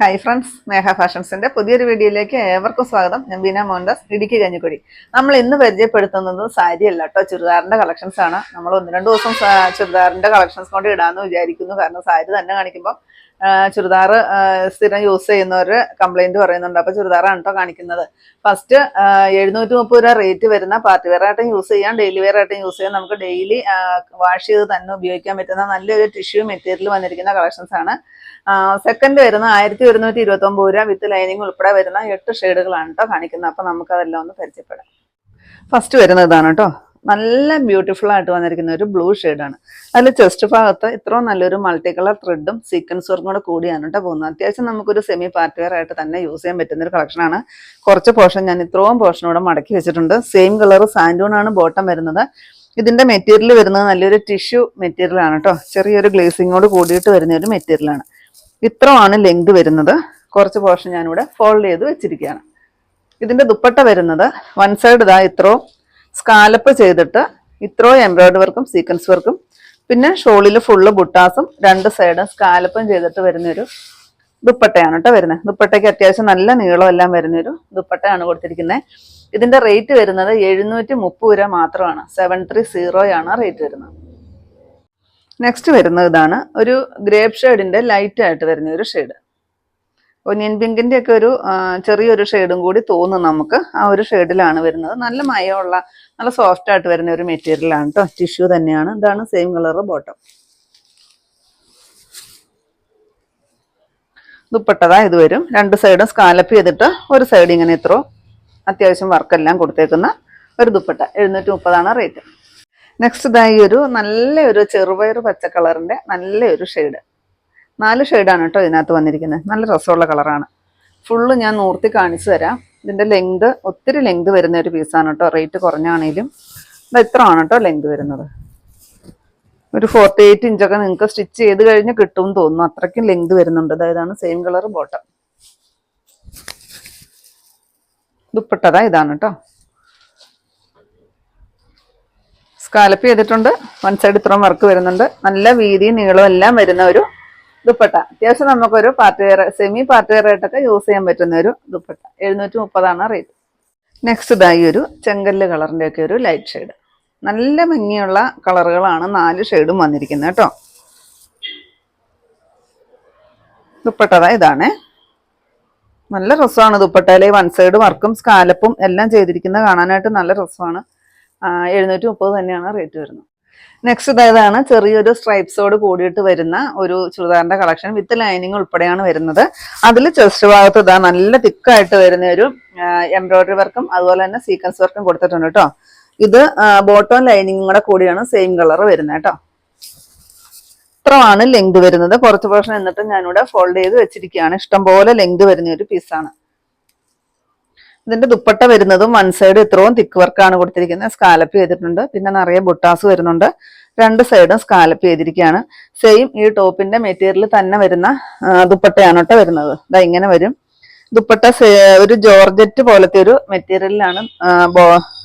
Hi friends മേഘ ഫാഷൻസിന്റെ പുതിയൊരു വീഡിയോയിലേക്ക് ഏവർക്കും സ്വാഗതം. ഞാൻ ബീന മോഹൻദാസ് ഇടുക്കി കഞ്ഞിക്കുടി. നമ്മൾ ഇന്ന് പരിചയപ്പെടുത്തുന്നത് സാരി അല്ല കേട്ടോ ചുരിദാറിന്റെ കളക്ഷൻസ് ആണ്. നമ്മൾ ഒന്ന് രണ്ട് ദിവസം ചുരിദാറിന്റെ കളക്ഷൻസ് കൊണ്ട് ഇടാന്ന് വിചാരിക്കുന്നു. കാരണം സാരി തന്നെ കാണിക്കുമ്പോൾ ചുരിദാർ സ്ഥിരം യൂസ് ചെയ്യുന്നവര് കംപ്ലൈന്റ് പറയുന്നുണ്ട്. അപ്പൊ ചുരിദാറാണ് കേട്ടോ കാണിക്കുന്നത്. ഫസ്റ്റ് എഴുന്നൂറ്റി മുപ്പത് രൂപ റേറ്റ് വരുന്ന പാർട്ടി വെയർ ആയിട്ടും യൂസ് ചെയ്യാം. ഡെയിലി വെയർ ആയിട്ടും യൂസ് ചെയ്യാം. നമുക്ക് ഡെയിലി വാഷ് ചെയ്ത് തന്നെ ഉപയോഗിക്കാൻ പറ്റുന്ന നല്ലൊരു ടിഷ്യൂ മെറ്റീരിയൽ വന്നിരിക്കുന്ന കളക്ഷൻസ് ആണ്. സെക്കൻഡ് വരുന്ന ആയിരത്തി ഒരുന്നൂറ്റി ഇരുപത്തി ഒമ്പത് രൂപ വിത്ത് ലൈനിങ് ഉൾപ്പെടെ വരുന്ന എട്ട് ഷെയ്ഡുകളാണ് കേട്ടോ കാണിക്കുന്നത്. അപ്പൊ നമുക്ക് അതെല്ലാം ഒന്ന് പരിചയപ്പെടാം. ഫസ്റ്റ് വരുന്ന ഇതാണ് കേട്ടോ നല്ല ബ്യൂട്ടിഫുൾ ആയിട്ട് വന്നിരിക്കുന്ന ഒരു ബ്ലൂ ആണ്. അതിൽ ചെസ്റ്റ് ഭാഗത്ത് ഇത്രയും നല്ലൊരു മൾട്ടി കളർ ത്രെഡും സീക്വൻസ് വർക്കും കൂടെ കൂടിയാണ് കേട്ടോ പോകുന്നത്. അത്യാവശ്യം നമുക്കൊരു സെമി പാർട്ടി വെയർ ആയിട്ട് തന്നെ യൂസ് ചെയ്യാൻ പറ്റുന്ന ഒരു കളക്ഷനാണ് കുറച്ച് പോർഷൻ ഞാൻ ഇത്രയും പോർഷൻ ഇവിടെ മടക്കി വെച്ചിട്ടുണ്ട്. സെയിം കളർ സാൻഡൂണാണ് ബോട്ടം വരുന്നത്. ഇതിന്റെ മെറ്റീരിയൽ വരുന്നത് നല്ലൊരു ടിഷ്യൂ മെറ്റീരിയൽ ആണ് കേട്ടോ. ചെറിയൊരു ഗ്ലേസിങ്ങോട് കൂടിയിട്ട് വരുന്ന ഒരു മെറ്റീരിയൽ ആണ്. ഇത്രയാണ് ലെങ്ത് വരുന്നത്. കുറച്ച് പോർഷൻ ഞാനിവിടെ ഫോൾഡ് ചെയ്ത് വെച്ചിരിക്കുകയാണ്. ഇതിന്റെ ദുപ്പട്ട വരുന്നത്. വൺ സൈഡ് ഇതാ ഇത്രയും സ്കാലപ്പ് ചെയ്തിട്ട് ഇത്രയും എംബ്രോയിഡറി വർക്കും സീക്വൻസ് വർക്കും പിന്നെ ഷോളിൽ ഫുള്ള് ബുട്ടാസും രണ്ട് സൈഡും സ്കാലപ്പും ചെയ്തിട്ട് വരുന്നൊരു ദുപ്പട്ടയാണ് കേട്ടോ വരുന്നത്. ദുപ്പട്ടയ്ക്ക് അത്യാവശ്യം നല്ല നീളം എല്ലാം വരുന്നൊരു ദുപ്പട്ടയാണ് കൊടുത്തിരിക്കുന്നത്. ഇതിന്റെ റേറ്റ് വരുന്നത് എഴുന്നൂറ്റി മുപ്പത് രൂപ മാത്രമാണ്. സെവൻ ത്രീ സീറോയാണ് റേറ്റ് വരുന്നത്. നെക്സ്റ്റ് വരുന്നത് ഇതാണ് ഒരു ഗ്രേപ്പ് ഷെയ്ഡിന്റെ ലൈറ്റ് ആയിട്ട് വരുന്ന ഒരു ഷെയ്ഡ് ഒനിയൻ പിങ്കിന്റെ ഒക്കെ ഒരു ചെറിയൊരു ഷെയ്ഡും കൂടി തോന്നും നമുക്ക്. ആ ഒരു ഷെയ്ഡിലാണ് വരുന്നത്. നല്ല മയമുള്ള നല്ല സോഫ്റ്റ് ആയിട്ട് വരുന്ന ഒരു മെറ്റീരിയൽ ആണ് കേട്ടോ ടിഷ്യൂ തന്നെയാണ്. ഇതാണ് സെയിം കളർ ബോട്ടം ദുപ്പട്ടതാ ഇത് വരും. രണ്ട് സൈഡും സ്കാലപ്പ് ചെയ്തിട്ട് ഒരു സൈഡ് ഇങ്ങനെ ഇത്രോ അത്യാവശ്യം വർക്കെല്ലാം കൊടുത്തേക്കുന്ന ഒരു ദുപ്പട്ട. എഴുന്നൂറ്റി മുപ്പതാണ് റേറ്റ് നെക്സ്റ്റ് ഇതായി ഒരു നല്ല ഒരു ചെറുപയർ പച്ച നല്ല ഒരു ഷെയ്ഡ് നാല് ഷെയ്ഡാണ് കേട്ടോ ഇതിനകത്ത് വന്നിരിക്കുന്നത്. നല്ല രസമുള്ള കളറാണ് ഫുള്ള് ഞാൻ നൂർത്തി കാണിച്ചു തരാം. ഇതിന്റെ ലെങ്ത് ഒത്തിരി ലെങ്ത് വരുന്ന ഒരു പീസാണ് കേട്ടോ. റേറ്റ് കുറഞ്ഞാണേലും. ഇത് ഇത്ര ആണ് കേട്ടോ ലെങ്ത് വരുന്നത്. ഒരു ഫോർട്ടി എയ്റ്റ് ഇഞ്ചൊക്കെ നിങ്ങൾക്ക് സ്റ്റിച്ച് ചെയ്ത് കഴിഞ്ഞ് കിട്ടും തോന്നുന്നു. അത്രയ്ക്കും ലെങ്ത് വരുന്നുണ്ട്. അതായതാണ് സെയിം കളർ ബോട്ടം ദുപ്പട്ടതാ ഇതാണ് കേട്ടോ. സ്കാലപ്പ് ചെയ്തിട്ടുണ്ട്. വൺ സൈഡ് ഇത്രയും വർക്ക് വരുന്നുണ്ട്. നല്ല വീതിയും നീളവും എല്ലാം വരുന്ന ഒരു ദുപ്പട്ട. അത്യാവശ്യം നമുക്കൊരു party wear semi party wear ആയിട്ടൊക്കെ യൂസ് ചെയ്യാൻ പറ്റുന്ന ഒരു ദുപ്പട്ട. എഴുന്നൂറ്റി മുപ്പതാണ് റേറ്റ് നെക്സ്റ്റ് ഇതായി ഒരു ചെങ്കല്ല് കളറിന്റെ ഒക്കെ ഒരു ലൈറ്റ് ഷെയ്ഡ് നല്ല ഭംഗിയുള്ള കളറുകളാണ് നാല് ഷെയ്ഡും വന്നിരിക്കുന്നത് കേട്ടോ. ദുപ്പട്ടതാ ഇതാണേ. നല്ല രസമാണ് ദുപ്പട്ടയിലെ വൺ സൈഡ് വർക്കും സ്കാലപ്പും എല്ലാം ചെയ്തിരിക്കുന്നത് കാണാനായിട്ട് നല്ല രസമാണ്. എഴുന്നൂറ്റി മുപ്പത് തന്നെയാണ് റേറ്റ് വരുന്നത്. നെക്സ്റ്റ് ഇതാണ് ചെറിയൊരു സ്ട്രൈപ്സോട് കൂടിയിട്ട് വരുന്ന ഒരു ചുരിദാറിന്റെ കളക്ഷൻ വിത്ത് ലൈനിങ് ഉൾപ്പെടെയാണ് വരുന്നത്. അതിൽ ചെസ്റ്റ് ഭാഗത്ത് ഇതാ നല്ല തിക്കായിട്ട് വരുന്ന ഒരു എംബ്രോയിഡറി വർക്കും അതുപോലെ തന്നെ സീക്വൻസ് വർക്കും കൊടുത്തിട്ടുണ്ട് കേട്ടോ ഇത് ബോട്ടം ലൈനിങ്ങും കൂടെ കൂടിയാണ് സെയിം കളർ വരുന്നത് കേട്ടോ ഇത്രമാണ് ലെങ്ത് വരുന്നത്. കുറച്ച് പോർഷൻ എന്നിട്ട് ഞാനിവിടെ ഫോൾഡ് ചെയ്ത് വെച്ചിരിക്കുകയാണ്. ഇഷ്ടംപോലെ ലെങ്ത് വരുന്ന ഒരു പീസാണ് ഇതിന്റെ ദുപ്പട്ട വരുന്നതും വൺ സൈഡ് ഇത്രയും തിക്ക് വർക്കാണ് കൊടുത്തിരിക്കുന്നത്. സ്കാലപ്പ് ചെയ്തിട്ടുണ്ട്. പിന്നെ നിറയെ ബുട്ടാസ് വരുന്നുണ്ട്. രണ്ട് സൈഡും സ്കാലപ്പ് ചെയ്തിരിക്കുകയാണ്. സെയിം ഈ ടോപ്പിന്റെ മെറ്റീരിയൽ തന്നെ വരുന്ന ദുപ്പട്ടയാണ് കേട്ടോ വരുന്നത്. ഇതാ ഇങ്ങനെ വരും. ദുപ്പട്ട ഒരു ജോർജറ്റ് പോലത്തെ ഒരു മെറ്റീരിയലിലാണ്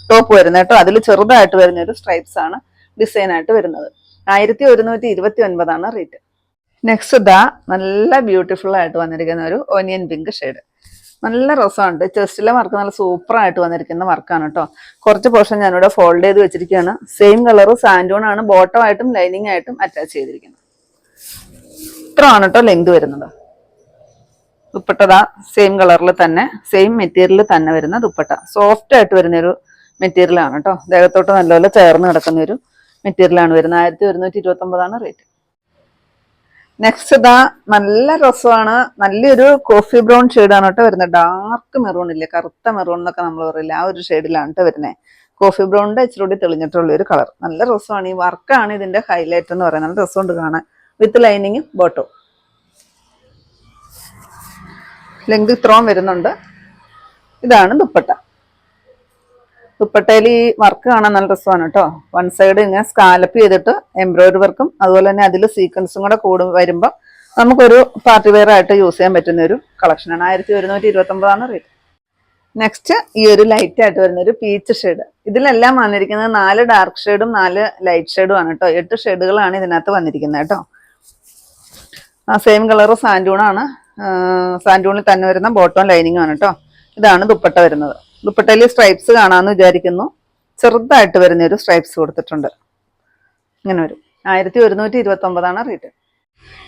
ടോപ്പ് വരുന്നത് കേട്ടോ. അതിൽ ചെറുതായിട്ട് വരുന്ന ഒരു സ്ട്രൈപ്സ് ആണ് ഡിസൈൻ ആയിട്ട് വരുന്നത്. ആയിരത്തി ഒരുന്നൂറ്റി ഇരുപത്തി ഒൻപതാണ് റേറ്റ് നെക്സ്റ്റ് ഇതാ നല്ല ബ്യൂട്ടിഫുൾ ആയിട്ട് വന്നിരിക്കുന്ന ഒരു ഒനിയൻ പിങ്ക് ഷെയ്ഡ് നല്ല രസമുണ്ട്. ചെസ്റ്റിലെ വർക്ക് നല്ല സൂപ്പർ ആയിട്ട് വന്നിരിക്കുന്ന വർക്കാണ് കേട്ടോ കുറച്ച് പോർഷൻ ഞാനിവിടെ ഫോൾഡ് ചെയ്ത് വെച്ചിരിക്കുകയാണ്. സെയിം കളർ സാൻഡോൺ ആണ്. ബോട്ടം ആയിട്ടും ലൈനിങ് ആയിട്ടും അറ്റാച്ച് ചെയ്തിരിക്കുന്നത്. ഇത്ര ആണ് കേട്ടോ ലെങ്ത് വരുന്നത് ദുപ്പട്ടതാ സെയിം കളറിൽ തന്നെ സെയിം മെറ്റീരിയൽ തന്നെ വരുന്ന ദുപ്പട്ട. സോഫ്റ്റ് ആയിട്ട് വരുന്ന ഒരു മെറ്റീരിയൽ ആണ് കേട്ടോ ദേഹത്തോട്ട് നല്ലപോലെ ചേർന്ന് കിടക്കുന്ന ഒരു മെറ്റീരിയൽ ആണ് വരുന്നത്. ആയിരത്തി ഒരുന്നൂറ്റി ഇരുപത്തി ഒമ്പതാണ് റേറ്റ് നെക്സ്റ്റ് ഇതാ നല്ല രസമാണ്. നല്ലൊരു കോഫി ബ്രൗൺ ഷെയ്ഡാണ് കേട്ടോ വരുന്നത്. ഡാർക്ക് മെറൂൺ ഇല്ല? കറുത്ത മെറൂൺ എന്നൊക്കെ നമ്മൾ പറയില്ല? ആ ഒരു ഷെയ്ഡിലാണ് കേട്ടോ വരുന്നത് കോഫി ബ്രൗണിന്റെ ഇച്ചിരി തെളിഞ്ഞിട്ടുള്ള ഒരു കളർ നല്ല രസമാണ്. ഈ വർക്കാണ് ഇതിന്റെ ഹൈലൈറ്റ് എന്ന് പറയുന്നത്. നല്ല രസമുണ്ട് കാണാൻ. വിത്ത് ലൈനിങ്ങും ബോട്ടോ ലെങ്ത് ഇത്രയും വരുന്നുണ്ട്. ഇതാണ് ദുപ്പട്ട. ദുപ്പട്ടയിൽ ഈ വർക്ക് കാണാൻ നല്ല രസമാണ് കേട്ടോ. വൺ സൈഡ് ഇങ്ങനെ സ്കാലപ്പ് ചെയ്തിട്ട് എംബ്രോയിഡറി വർക്കും അതുപോലെ തന്നെ അതിൽ സീക്വൻസും കൂടെ കൂടും വരുമ്പോൾ നമുക്കൊരു പാർട്ടി വെയർ ആയിട്ട് യൂസ് ചെയ്യാൻ പറ്റുന്ന ഒരു കളക്ഷനാണ് ആയിരത്തി ഒരുന്നൂറ്റി ഇരുപത്തി ഒമ്പതാണ് റേറ്റ് നെക്സ്റ്റ് ഈ ഒരു ലൈറ്റ് ആയിട്ട് വരുന്ന ഒരു പീച്ച് ഷെയ്ഡ് ഇതിലെല്ലാം വന്നിരിക്കുന്നത് നാല് ഡാർക്ക് ഷെയ്ഡും നാല് ലൈറ്റ് ഷെയ്ഡും ആണ് കേട്ടോ. എട്ട് ഷെയ്ഡുകളാണ് ഇതിനകത്ത് വന്നിരിക്കുന്നത് കേട്ടോ. ആ സെയിം കളർ സാൻഡൂണാണ് സാൻഡൂണിൽ തന്നെ വരുന്ന ബോട്ടം ആണ് കേട്ടോ. ഇതാണ് ദുപ്പട്ട വരുന്നത്. ദുപ്പട്ടയിൽ സ്ട്രൈപ്സ് കാണാമെന്ന് വിചാരിക്കുന്നു. ചെറുതായിട്ട് വരുന്ന ഒരു സ്ട്രൈപ്സ് കൊടുത്തിട്ടുണ്ട്. ഇങ്ങനെ വരും. ആയിരത്തി ഒരുന്നൂറ്റി ഇരുപത്തി ഒമ്പതാണ് റേറ്റ്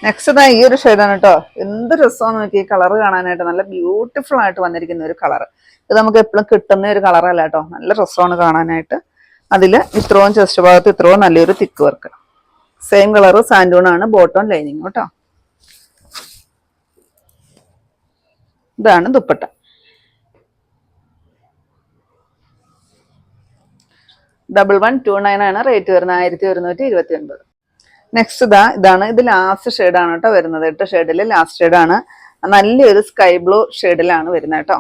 നെക്സ്റ്റ് ഈ ഒരു ഷെയ്ഡാണ് കേട്ടോ എന്ത് രസമാണ് നോക്കി ഈ കളർ കാണാനായിട്ട് നല്ല ബ്യൂട്ടിഫുൾ ആയിട്ട് വന്നിരിക്കുന്ന ഒരു കളർ ഇത് നമുക്ക് എപ്പോഴും കിട്ടുന്ന ഒരു കളറല്ല കേട്ടോ നല്ല രസമാണ് കാണാനായിട്ട്. അതിൽ ഇത്രയും ചെസ്റ്റ് ഭാഗത്ത് ഇത്രയും നല്ലൊരു തിക്ക് വർക്ക് സെയിം കളർ സാൻഡൂണാണ് ബോട്ടം ലൈനിങ് കേട്ടോ ഇതാണ് dupatta. Double one two nine ആണ് റേറ്റ് വരുന്നത് ആയിരത്തി ഒരുന്നൂറ്റി ഇരുപത്തി ഒൻപത് നെക്സ്റ്റ് ഇതാ ഇതാണ് ഇത് ലാസ്റ്റ് ഷെയ്ഡാണ് കേട്ടോ വരുന്നത്. എട്ട് ഷെയ്ഡിൽ ലാസ്റ്റ് ഷെയ്ഡാണ് നല്ലൊരു സ്കൈ ബ്ലൂ ഷെയ്ഡിലാണ് വരുന്നത് കേട്ടോ.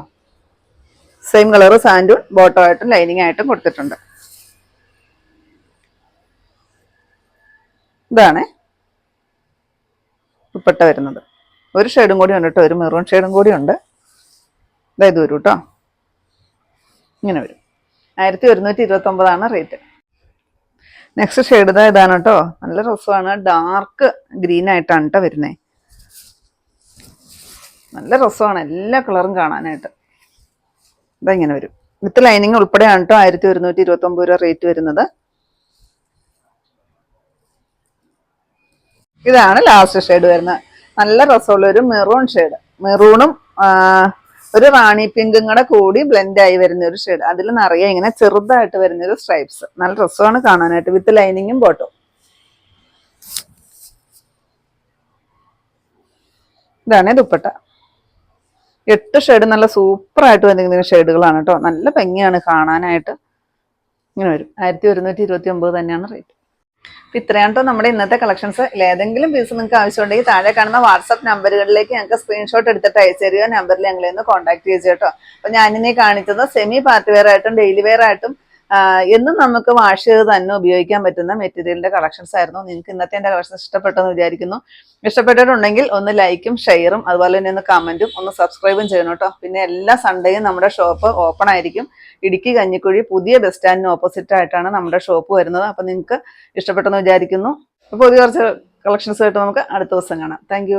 സെയിം കളർ സാൻഡൂൺ ബോട്ടോ ആയിട്ടും ലൈനിങ് ആയിട്ടും കൊടുത്തിട്ടുണ്ട്. ഇതാണ് ദുപ്പട്ട വരുന്നത്. ഒരു ഷെയ്ഡും കൂടി ഉണ്ട് കേട്ടോ. ഒരു മെറൂൺ ഷെയ്ഡും കൂടി ഉണ്ട്. ഇതായത് വരും കേട്ടോ. ഇങ്ങനെ വരും. ആയിരത്തി ഒരുന്നൂറ്റി ഇരുപത്തി ഒമ്പതാണ് റേറ്റ് നെക്സ്റ്റ് ഷെയ്ഡ് ഇതാ ഇതാണ് കേട്ടോ നല്ല രസമാണ്. ഡാർക്ക് ഗ്രീൻ ആയിട്ടാണ് കേട്ടോ വരുന്നത് നല്ല രസമാണ്. എല്ലാ കളറും കാണാനായിട്ട്. ഇതാ ഇങ്ങനെ വരും. വിത്ത് ലൈനിങ് ഉൾപ്പെടെയാണ് കേട്ടോ ആയിരത്തി ഒരുന്നൂറ്റി ഇരുപത്തി ഒമ്പത് രൂപ റേറ്റ് വരുന്നത്. ഇതാണ് ലാസ്റ്റ് ഷെയ്ഡ് വരുന്നത്. നല്ല രസമുള്ള ഒരു മെറൂൺ ഷെയ്ഡ് മെറൂണും ഒരു റാണി പിങ്കും കൂടെ കൂടി ബ്ലെൻഡ് ആയി വരുന്ന ഒരു ഷെയ്ഡ് അതിൽ നിറയെ ഇങ്ങനെ ചെറുതായിട്ട് വരുന്ന ഒരു സ്ട്രൈപ്സ് നല്ല രസമാണ് കാണാനായിട്ട്. വിത്ത് ലൈനിങ്ങും ബോട്ടും ഇതാണ് ദുപ്പട്ട. എട്ട് ഷെയ്ഡ് നല്ല സൂപ്പർ ആയിട്ട് വന്നിരിക്കുന്ന ഷെയ്ഡുകളാണ് കേട്ടോ നല്ല ഭംഗിയാണ് കാണാനായിട്ട്. ഇങ്ങനെ വരും. ആയിരത്തി ഒരുന്നൂറ്റി ഇരുപത്തി ഒമ്പത് തന്നെയാണ് റേറ്റ് അപ്പൊ ഇത്രയാണ് കേട്ടോ നമ്മുടെ ഇന്നത്തെ കളക്ഷൻസ് ഏതെങ്കിലും പീസ് നിങ്ങൾക്ക് ആവശ്യമുണ്ടെങ്കിൽ താഴെ കാണുന്ന വാട്സപ്പ് നമ്പറുകളിലേക്ക് ഞങ്ങൾക്ക് സ്ക്രീൻഷോട്ട് എടുത്തിട്ട് അയച്ചു തരിക. നമ്പറിൽ ഞങ്ങളെ ഒന്ന് കോൺടാക്ട് ചെയ്ത് കേട്ടോ അപ്പൊ ഞാനിനി കാണിച്ചത് സെമി പാർട്ടി വെയർ ആയിട്ടും ഡെയിലി വെയർ ആയിട്ടും എന്നും നമുക്ക് വാഷ് ചെയ്ത് തന്നെ ഉപയോഗിക്കാൻ പറ്റുന്ന മെറ്റീരിയലിന്റെ കളക്ഷൻസ് ആയിരുന്നു. നിങ്ങൾക്ക് ഇന്നത്തെ എന്റെ കളക്ഷൻസ് ഇഷ്ടപ്പെട്ടെന്ന് വിചാരിക്കുന്നു. ഇഷ്ടപ്പെട്ടിട്ടുണ്ടെങ്കിൽ ഒന്ന് ലൈക്കും ഷെയറും അതുപോലെ തന്നെ ഒന്ന് കമന്റും ഒന്ന് സബ്സ്ക്രൈബും ചെയ്യണം കേട്ടോ. പിന്നെ എല്ലാ സൺഡേയും നമ്മുടെ ഷോപ്പ് ഓപ്പൺ ആയിരിക്കും. ഇടുക്കി കഞ്ഞിക്കുഴി പുതിയ ബസ് സ്റ്റാൻഡിന് ഓപ്പോസിറ്റ് ആയിട്ടാണ് നമ്മുടെ ഷോപ്പ് വരുന്നത്. അപ്പൊ നിങ്ങൾക്ക് ഇഷ്ടപ്പെട്ടെന്ന് വിചാരിക്കുന്നു. അപ്പോൾ പുതിയ കുറച്ച് കളക്ഷൻസ് ആയിട്ട് നമുക്ക് അടുത്ത ദിവസം കാണാം. താങ്ക്